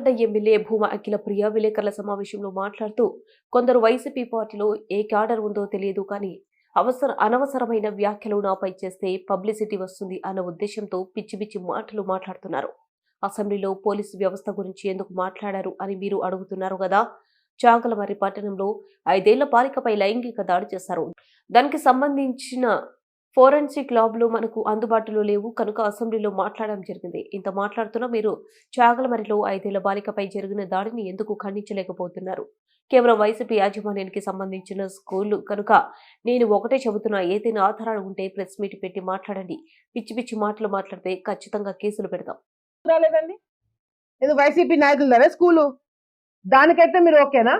గడ్డ ఎమ్మెల్యే భూమా అఖిల ప్రియ విలేకరుల సమావేశంలో మాట్లాడుతూ కొందరు వైసీపీ పార్టీలో ఏ క్యాడర్ ఉందో తెలియదు కానీ అవసర అనవసరమైన వ్యాఖ్యలు నాపై చేస్తే పబ్లిసిటీ వస్తుంది అన్న ఉద్దేశంతో పిచ్చి పిచ్చి మాటలు మాట్లాడుతున్నారు. అసెంబ్లీలో పోలీసు వ్యవస్థ గురించి ఎందుకు మాట్లాడారు అని మీరు అడుగుతున్నారు కదా? చాగలమర్రి పట్టణంలో ఐదేళ్ళ బాలికపై లైంగిక దాడి చేశారు. దానికి సంబంధించిన ఫోరెన్సిక్ ల్యాబ్లు మనకు అందుబాటులో లేవు. కనుక అసెంబ్లీలో మాట్లాడడం జరిగింది. ఇంత మాట్లాడుతున్నా మీరు చాగలమరిలో ఐదేళ్ళ బాలికపై జరిగిన దాడిని ఎందుకు ఖండించలేకపోతున్నారు? కేవలం వైసీపీ యాజమాన్యానికి సంబంధించిన స్కూల్. కనుక నేను ఒకటే చెబుతున్నా ఏదైనా ఆధారాలు ఉంటే ప్రెస్ మీట్ పెట్టి మాట్లాడండి. పిచ్చి పిచ్చి మాటలు మాట్లాడితే ఖచ్చితంగా కేసులు పెడతాం. రాలేదండి వైసీపీ నాయకులు స్కూలు? దానికైతే మీరు ఓకేనా?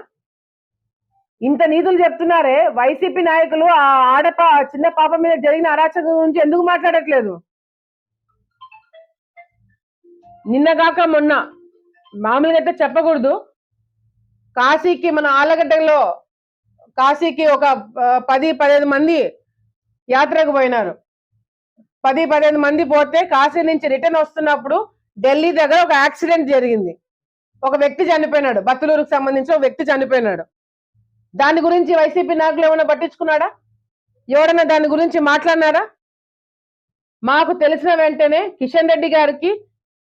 ఇంత నీతులు చెప్తున్నారే? వైసీపీ నాయకులు ఆ ఆడపా చిన్న పాప మీద జరిగిన అరాచకం గురించి ఎందుకు మాట్లాడట్లేదు? నిన్నగాక మొన్న మామూలుగా అయితే చెప్పకూడదు. కాశీకి మన ఆలగడ్డలో కాశీకి ఒక పది పదిహేను మంది యాత్రకు పోయినారు. పది పదిహేను మంది పోతే కాశీ నుంచి రిటర్న్ వస్తున్నప్పుడు ఢిల్లీ దగ్గర ఒక యాక్సిడెంట్ జరిగింది. ఒక వ్యక్తి చనిపోయినాడు. బతులూరుకు సంబంధించి ఒక వ్యక్తి చనిపోయినాడు. దాని గురించి వైసీపీ నాయకులు ఏమైనా పట్టించుకున్నాడా? ఎవరైనా దాని గురించి మాట్లాడినారా? మాకు తెలిసిన వెంటనే కిషన్ రెడ్డి గారికి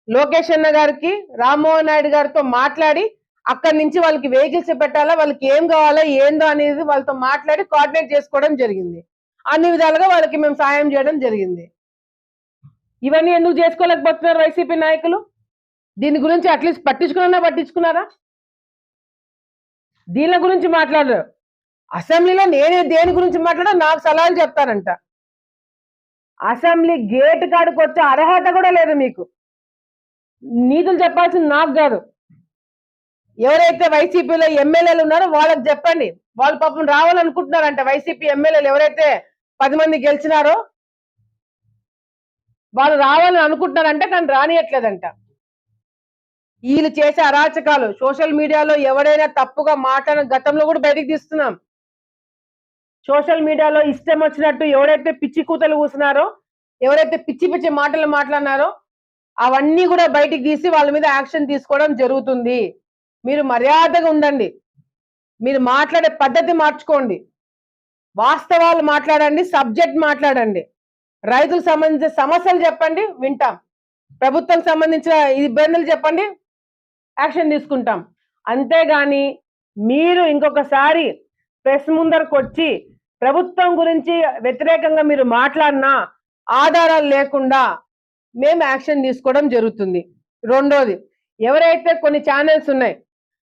లోకేష్ అన్న గారికి రామ్మోహన్ నాయుడు గారితో మాట్లాడి అక్కడి నుంచి వాళ్ళకి వెహికల్స్ పెట్టాలా వాళ్ళకి ఏం కావాలా ఏందో అనేది వాళ్ళతో మాట్లాడి కోఆర్డినేట్ చేసుకోవడం జరిగింది. అన్ని విధాలుగా వాళ్ళకి మేము సాయం చేయడం జరిగింది. ఇవన్నీ ఎందుకు చేసుకోలేకపోతున్నారు వైసీపీ నాయకులు? దీని గురించి అట్లీస్ట్ పట్టించుకున్నా పట్టించుకున్నారా? దీని గురించి మాట్లాడరు. అసెంబ్లీలో నేనే దేని గురించి మాట్లాడా నాకు సలహాలు చెప్తానంట అసెంబ్లీ గేట్ కాడికి వచ్చే అర్హత కూడా లేదు మీకు. నీతులు చెప్పాల్సింది నాకు కాదు. ఎవరైతే వైసీపీలో ఎమ్మెల్యేలు ఉన్నారో వాళ్ళకి చెప్పండి. వాళ్ళు పాపం రావాలనుకుంటున్నారంట వైసీపీ ఎమ్మెల్యేలు ఎవరైతే పది మంది గెలిచినారో. వాళ్ళు రావాలని అనుకుంటున్నారంట కానీ రానియట్లేదంట. వీళ్ళు చేసే అరాచకాలు. సోషల్ మీడియాలో ఎవరైనా తప్పుగా మాట్లాడిన గతంలో కూడా బయటికి తీస్తున్నాం. సోషల్ మీడియాలో ఇష్టం వచ్చినట్టు ఎవరైతే పిచ్చి కూతలు కూసినారో ఎవరైతే పిచ్చి పిచ్చి మాటలు మాట్లాడినారో అవన్నీ కూడా బయటికి తీసి వాళ్ళ మీద యాక్షన్ తీసుకోవడం జరుగుతుంది. మీరు మర్యాదగా ఉండండి. మీరు మాట్లాడే పద్ధతి మార్చుకోండి. వాస్తవాలు మాట్లాడండి సబ్జెక్ట్ మాట్లాడండి. రైతులకు సంబంధించిన సమస్యలు చెప్పండి వింటాం. ప్రభుత్వం సంబంధించిన ఇబ్బందులు చెప్పండి యాక్షన్ తీసుకుంటాం. అంతేగాని మీరు ఇంకొకసారి ప్రెస్ ముందరకు వచ్చి ప్రభుత్వం గురించి వ్యతిరేకంగా మీరు మాట్లాడినా ఆధారాలు లేకుండా మేము యాక్షన్ తీసుకోవడం జరుగుతుంది. రెండోది ఎవరైతే కొన్ని ఛానల్స్ ఉన్నాయి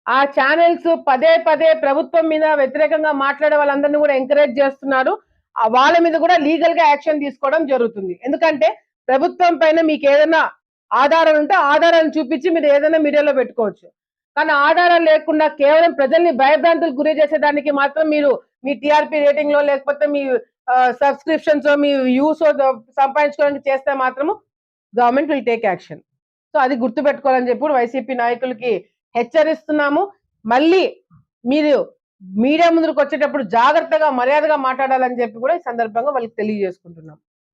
ఆ ఛానల్స్ పదే పదే ప్రభుత్వం మీద వ్యతిరేకంగా మాట్లాడే వాళ్ళందరినీ కూడా ఎంకరేజ్ చేస్తున్నారు. ఆ వాళ్ళ మీద కూడా లీగల్గా యాక్షన్ తీసుకోవడం జరుగుతుంది. ఎందుకంటే ప్రభుత్వం పైన మీకు ఏదైనా ఆధారాలు ఉంటే ఆధారాన్ని చూపించి మీరు ఏదైనా మీడియాలో పెట్టుకోవచ్చు. కానీ ఆధారాలు లేకుండా కేవలం ప్రజల్ని భయభ్రాంతులకు గురి చేసేదానికి మాత్రం మీరు మీ టీఆర్పీ రేటింగ్లో లేకపోతే మీ సబ్స్క్రిప్షన్స్ మీ వ్యూస్ సంపాదించుకోవడానికి చేస్తే మాత్రము government will take action. So అది గుర్తు పెట్టుకోవాలని చెప్పి వైసీపీ నాయకులకి హెచ్చరిస్తున్నాము. మళ్ళీ మీరు మీడియా ముందుకు వచ్చేటప్పుడు జాగ్రత్తగా మర్యాదగా మాట్లాడాలని చెప్పి కూడా ఈ సందర్భంగా వాళ్ళకి తెలియజేసుకుంటున్నాం.